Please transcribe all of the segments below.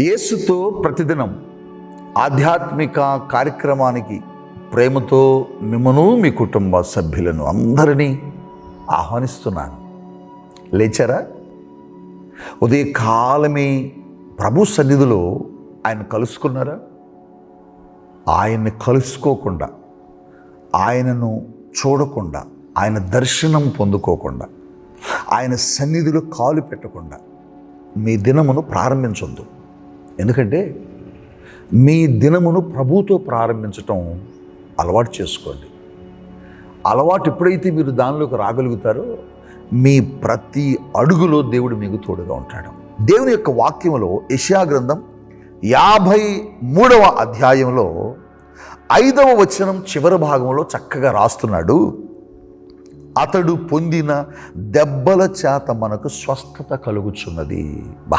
యేసుతో ప్రతిదినం ఆధ్యాత్మిక కార్యక్రమానికి ప్రేమతో మిమ్మను మీ కుటుంబ సభ్యులను అందరినీ ఆహ్వానిస్తున్నాను. లేచారా? ఉదయకాలమే ప్రభు సన్నిధిలో ఆయన కలుసుకున్నారా? ఆయన్ని కలుసుకోకుండా ఆయనను చూడకుండా ఆయన దర్శనం పొందుకోకుండా ఆయన సన్నిధిలో కాలు పెట్టకుండా మీ దినమును ప్రారంభించొద్దు. ఎందుకంటే మీ దినమును ప్రభుతో ప్రారంభించటం అలవాటు చేసుకోండి. అలవాటు ఎప్పుడైతే మీరు దానిలోకి రాగలుగుతారో మీ ప్రతి అడుగులో దేవుడు మీకు తోడుగా ఉంటాడు. దేవుని యొక్క వాక్యంలో యషియా గ్రంథం యాభై మూడవ అధ్యాయంలో ఐదవ వచనం చివరి భాగంలో చక్కగా రాస్తున్నాడు. అతడు పొందిన దెబ్బల చేత మనకు స్వస్థత కలుగుచున్నది. బా!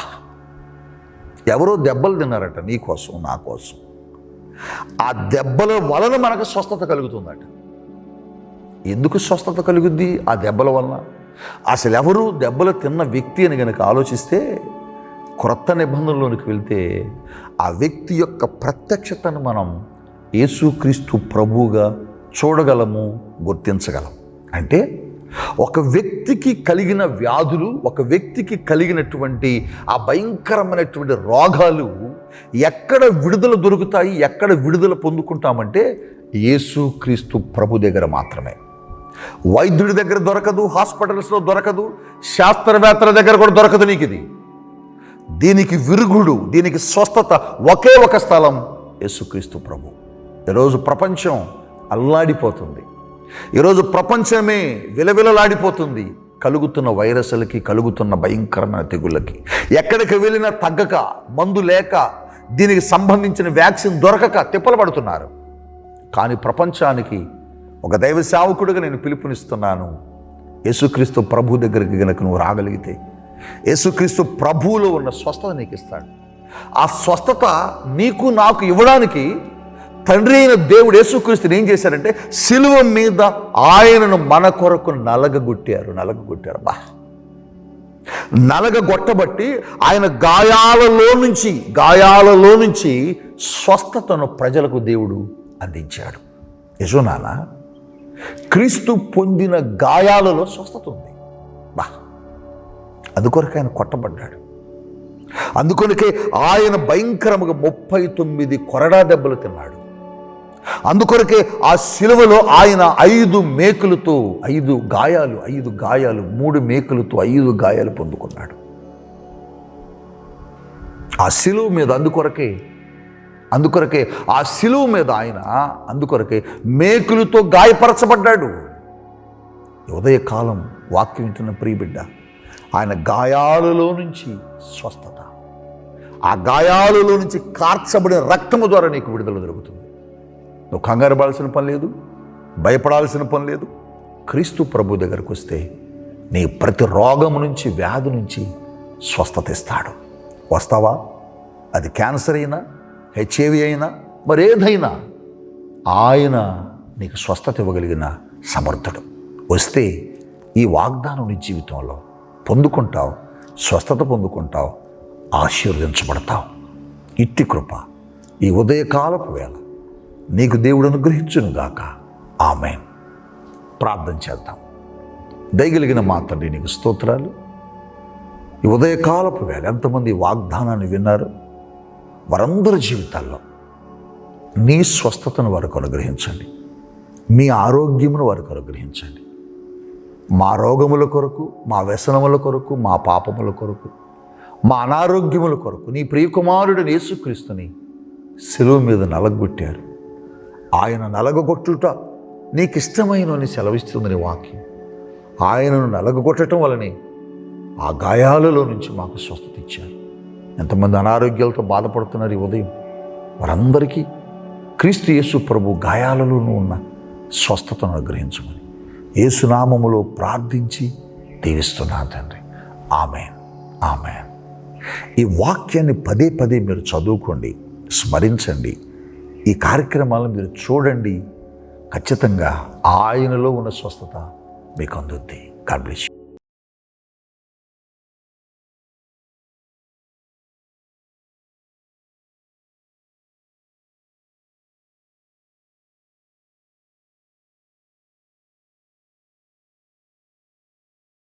ఎవరో దెబ్బలు తిన్నారట నీ కోసం నా కోసం. ఆ దెబ్బల వలన మనకు స్వస్థత కలుగుతుందట. ఎందుకు స్వస్థత కలుగుద్ది? ఆ దెబ్బల వలన. అసలు ఎవరు దెబ్బలు తిన్న వ్యక్తి అని కనుక ఆలోచిస్తే క్రొత్త నిబంధనలోనికి వెళ్తే ఆ వ్యక్తి యొక్క ప్రత్యక్షతను మనం యేసుక్రీస్తు ప్రభువుగా చూడగలము గుర్తించగలం. అంటే ఒక వ్యక్తికి కలిగిన వ్యాధులు ఒక వ్యక్తికి కలిగినటువంటి ఆ భయంకరమైనటువంటి రోగాలు ఎక్కడ విడుదల దొరుకుతాయి ఎక్కడ విడుదల పొందుకుంటామంటే యేసుక్రీస్తు ప్రభు దగ్గర మాత్రమే. వైద్యుడి దగ్గర దొరకదు హాస్పిటల్స్లో దొరకదు శాస్త్రవేత్తల దగ్గర కూడా దొరకదు నీకు ఇది. దీనికి విరుగుడు దీనికి స్వస్థత ఒకే ఒక స్థలం యేసుక్రీస్తు ప్రభు. ఈరోజు ప్రపంచం అల్లాడిపోతుంది. ఈరోజు ప్రపంచమే విలవిలలాడిపోతుంది. కలుగుతున్న వైరస్లకి కలుగుతున్న భయంకరమైన తెగుళ్ళకి. ఎక్కడికి వెళ్ళినా తగ్గక మందు లేక దీనికి సంబంధించిన వ్యాక్సిన్ దొరకక తిప్పలు పడుతున్నారు. కానీ ప్రపంచానికి ఒక దైవ సేవకుడిగా నేను పిలుపునిస్తున్నాను. యేసుక్రీస్తు ప్రభు దగ్గరికి గనక నువ్వు రాగలిగితే యేసుక్రీస్తు ప్రభువులో ఉన్న స్వస్థత నీకు ఇస్తాడు. ఆ స్వస్థత నీకు నాకు ఇవ్వడానికి తండ్రి అయిన దేవుడు యేసుక్రీస్తుని ఏం చేశారంటే సిలువ మీద ఆయనను మన కొరకు నలగగొట్టారు నలగగొట్టారు. బా నలగగొట్టబట్టి ఆయన గాయాలలో నుంచి గాయాలలో నుంచి స్వస్థతను ప్రజలకు దేవుడు అందించాడు. యజునానా క్రీస్తు పొందిన గాయాలలో స్వస్థత ఉంది. బా అందుకొరకు ఆయన కొట్టబడ్డాడు. అందుకొనికే ఆయన భయంకరముగా ముప్పై తొమ్మిది కొరడా దెబ్బలు తిన్నాడు. అందుకొరకే ఆ శిలువలో ఆయన ఐదు మేకులతో ఐదు గాయాలు ఐదు గాయాలు మూడు మేకులతో ఐదు గాయాలు పొందుకున్నాడు. ఆ శిలువ మీద అందుకొరకే అందుకొరకే ఆ శిలువ మీద ఆయన అందుకొరకే మేకులతో గాయపరచబడ్డాడు. ఉదయకాలం వాక్యం వింటున్న ప్రియబిడ్డ ఆయన గాయాలలో నుంచి స్వస్థత. ఆ గాయాలలో నుంచి కార్చబడిన రక్తము ద్వారా నీకు విడుదల దొరుకుతుంది నువ్వు కంగారు పడాల్సిన పని లేదు భయపడాల్సిన పని లేదు. క్రీస్తు ప్రభు దగ్గరకు వస్తే నీ ప్రతి రోగము నుంచి వ్యాధి నుంచి స్వస్థత ఇస్తాడు. వస్తావా? అది క్యాన్సర్ అయినా హెచ్ఐవి అయినా మరేదైనా ఆయన నీకు స్వస్థత ఇవ్వగలిగిన సమర్థుడు. వస్తే ఈ వాగ్దానం నీ జీవితంలో పొందుకుంటావు స్వస్థత పొందుకుంటావు ఆశీర్వదించబడతావు. ఇట్టి కృప ఈ ఉదయకాలపు వేళ నీకు దేవుడు అనుగ్రహించునుగాక. గాక ప్రార్థన చేద్దాం. దయగలిగిన మా తండ్రి నీకు స్తోత్రాలు. ఈ ఉదయకాలపు వేళ ఎంతమంది వాగ్దానాన్ని విన్నారు? వారందరి జీవితాల్లో నీ స్వస్థతను వారికి అనుగ్రహించండి. మీ ఆరోగ్యమును వారికి అనుగ్రహించండి. మా రోగముల కొరకు మా వ్యసనముల కొరకు మా పాపముల కొరకు మా అనారోగ్యముల కొరకు నీ ప్రియకుమారుడు యేసుక్రీస్తుని సెలువు మీద నలగొట్టారు. ఆయన నలగొట్టుట నీకు ఇష్టమైన సెలవిస్తుందని వాక్యం. ఆయనను నలగొట్టడం వలనే ఆ గాయాలలో నుంచి మాకు స్వస్థత ఇచ్చారు. ఎంతమంది అనారోగ్యాలతో బాధపడుతున్నారు ఈ ఉదయం? వారందరికీ క్రీస్తు యేసు ప్రభు గాయాలలోనూ ఉన్న స్వస్థతను అనుగ్రహించమని యేసునామములో ప్రార్థించి దీవిస్తున్నాను తండ్రి. ఆమెన్. ఆమెన్. ఈ వాక్యాన్ని పదే పదే మీరు చదువుకోండి స్మరించండి. ఈ కార్యక్రమాలను మీరు చూడండి. ఖచ్చితంగా ఆయనలో ఉన్న స్వస్థత మీకు అందుద్ది. God bless